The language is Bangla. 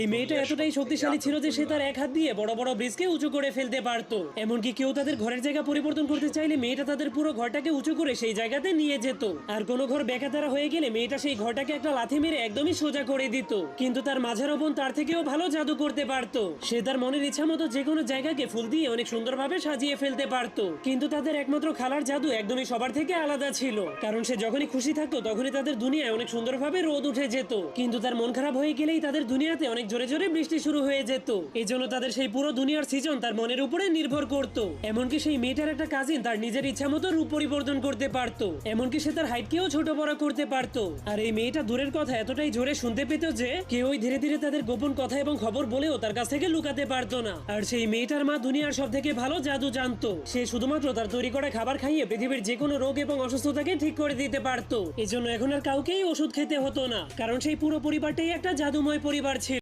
এই মেয়েটা এতটাই শক্তিশালী ছিল যে সে তার এক হাত দিয়ে বড় বড় ব্রিজকে উঁচু করে ফেলতে পারতো। এমনকি কেউ তাদের ঘরের জায়গা পরিবর্তন করতে চাইলে মেয়েটা তাদের পুরো ঘরটাকে উঁচু করে সেই জায়গাতে নিয়ে যেত। আর কোনো ঘর বেকাতারা হয়ে গেলে মেয়েটা সেই ঘরটাকে একটা লাথি মেরে একদমই সোজা করে দিত। কিন্তু তার মাঝের বোন তার থেকেও ভালো জাদু করতে পারতো। সে তার মনের ইচ্ছা মতো যে কোনো জায়গাকে ফুল দিয়ে অনেক সুন্দরভাবে সাজিয়ে ফেলতে পারতো। কিন্তু তাদের একমাত্র খালার জাদু একদমই সবার থেকে আলাদা ছিল। কারণ সে যখনই খুশি থাকতো, তখনই তাদের দুনিয়ায় অনেক সুন্দরভাবে রোদ উঠে যেত। কিন্তু তার মন খারাপ হয়ে গেলেই তাদের দুনিয়াতে অনেক জোরে জোরে বৃষ্টি শুরু হয়ে যেত। এই জন্য তাদের সেই পুরো দুনিয়ার সিজন তার মনের উপরে নির্ভর করত। এমনকি সেই মেয়েটার একটা কাজিন তার নিজের ইচ্ছা মতো রূপ পরিবর্তন করতে পারতো। এমনকি সে তার হাইটকেও ছোট বড় করতে পারতো। আর এই মেয়েটা দূরের কথা এতটাই জোরে শুনতে পেত যে, কেউই ধীরে ধীরে তাদের গোপন কথা এবং খবর বলেও তার কাছ থেকে লুকাতে পারতো না। আর সেই মেয়েটার মা দুনিয়ার সব থেকে ভালো জাদু জানতো। সে শুধুমাত্র তার তৈরি করা খাবার খাইয়ে পৃথিবীর যে কোনো রোগ এবং অসুস্থতাকে ঠিক করে দিতে পারতো। এজন্য এখন আর কাউকেই ওষুধ খেতে হতো না। কারণ সেই পুরো পরিবারটাই একটা জাদুময় পরিবার ছিল।